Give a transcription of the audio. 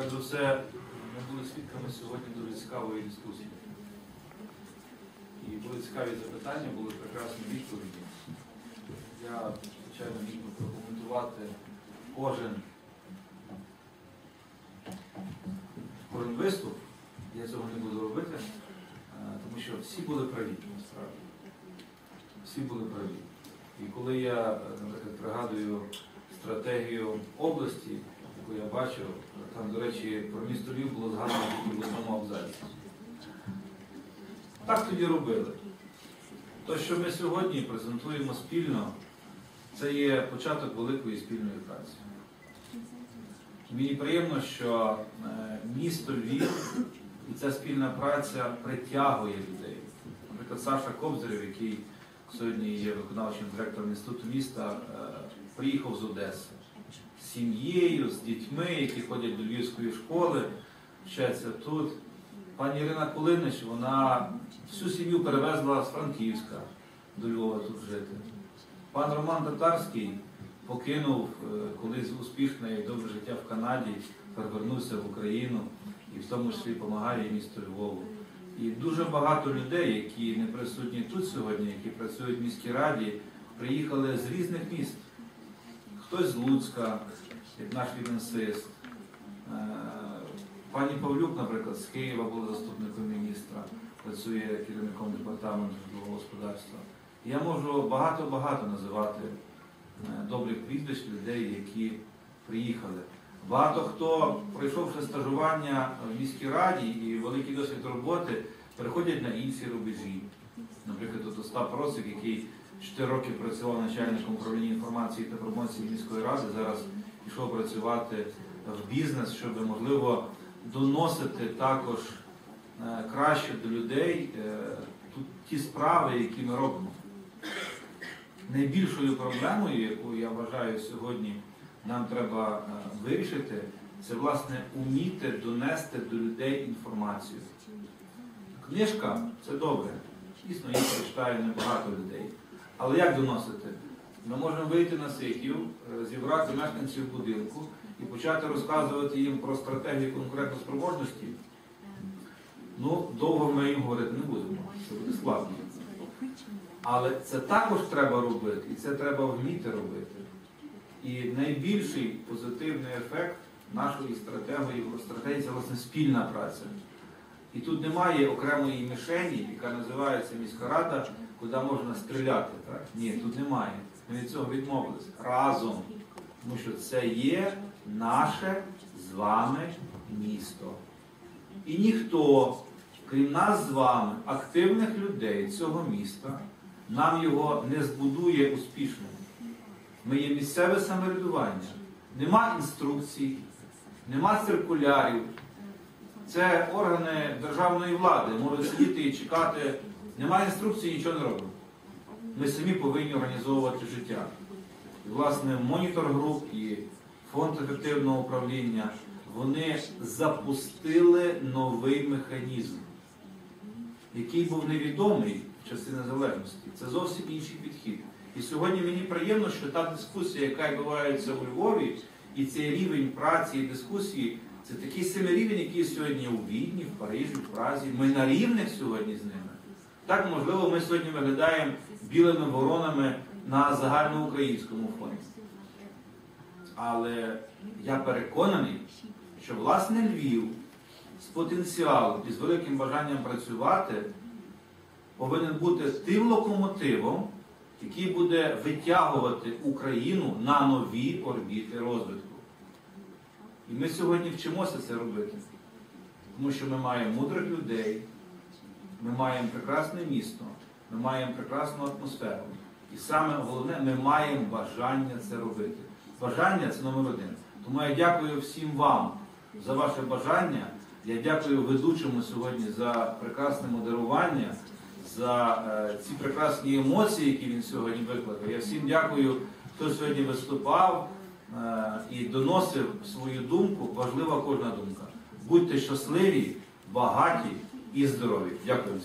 Перш за все, ми були свідками сьогодні дуже цікавої дискусії. І були цікаві запитання, були прекрасні відповіді. Я, звичайно, міг би прокоментувати кожен, кожен виступ. Я цього не буду робити, е, тому що всі були праві, насправді. Всі були праві. І коли я, е, наприклад, пригадую стратегію області, яку я бачив, там, до речі, про місто Львів було згадано в одному абзаці. Так тоді робили. То, що ми сьогодні презентуємо спільно, це є початок великої спільної праці. Мені приємно, що е, місто Львів і ця спільна праця притягує людей. Наприклад, Саша Кобзарєв, який сьогодні є виконавчим директором інституту міста, е, приїхав з Одеси сім'єю, з дітьми, які ходять до Львівської школи, вчаться тут. Пані Ірина Кулинич, вона всю сім'ю перевезла з Франківська до Львова тут жити. Пан Роман Татарський покинув е, колись успішне і добре життя в Канаді, повернувся в Україну і в тому числі допомагає місту Львову. І дуже багато людей, які не присутні тут сьогодні, які працюють в міській раді, приїхали з різних міст. Хтось з Луцька, як наш фінансист. Е, Пані Павлюк, наприклад, з Києва була заступником міністра, працює керівником департаменту житлового господарства. Я можу багато-багато називати е, добрих прізвищ людей, які приїхали. Багато хто, пройшовши стажування в міській раді і великий досвід роботи, переходять на інші рубежі. Наприклад, Остап Росик, який 4 роки працював начальником управління інформації та промоції міської ради, зараз пішов працювати в бізнес, щоб можливо доносити також е, краще до людей е, ті справи, які ми робимо. Найбільшою проблемою, яку я вважаю сьогодні нам треба е, вирішити, це власне уміти донести до людей інформацію. Книжка це добре. Дійсно, її прочитає небагато людей. Але як доносити? Ми можемо вийти на сихів, е, зібрати мешканців будинку і почати розказувати їм про стратегію конкурентоспроможності. Ну, довго ми їм говорити не будемо, це буде складно. Але це також треба робити, і це треба вміти робити. І найбільший позитивний ефект нашої стратегії, стратегії це власне спільна праця. І тут немає окремої мішені, яка називається міська рада, куди можна стріляти. Так? Ні, тут немає. Ми від цього відмовилися разом. Тому що це є наше з вами місто. І ніхто, крім нас з вами, активних людей цього міста, нам його не збудує успішним. Ми є місцеве самоврядування. Нема інструкцій, нема циркулярів. Це органи державної влади можуть сидіти і чекати. Немає інструкції, нічого не робимо. Ми самі повинні організовувати життя. І, власне, монітор груп і фонд ефективного управління вони запустили новий механізм, який був невідомий в часи незалежності. Це зовсім інший підхід. І сьогодні мені приємно, що та дискусія, яка відбувається у Львові, і цей рівень праці і дискусії, це такий самий рівень, який сьогодні у Відні, в Парижі, в Празі. Ми на рівних сьогодні з ними. Так, можливо, ми сьогодні виглядаємо білими воронами на загальноукраїнському фоні. Але я переконаний, що власне Львів з потенціалом і з великим бажанням працювати повинен бути тим локомотивом, який буде витягувати Україну на нові орбіти розвитку. І ми сьогодні вчимося це робити, тому що ми маємо мудрих людей, ми маємо прекрасне місто, ми маємо прекрасну атмосферу. І саме головне, ми маємо бажання це робити. Бажання це номер один. Тому я дякую всім вам за ваше бажання. Я дякую ведучому сьогодні за прекрасне модерування, за е, ці прекрасні емоції, які він сьогодні викликав. Я всім дякую, хто сьогодні виступав е, і доносив свою думку. Важлива кожна думка. Будьте щасливі, багаті і здоров'я. Дякую.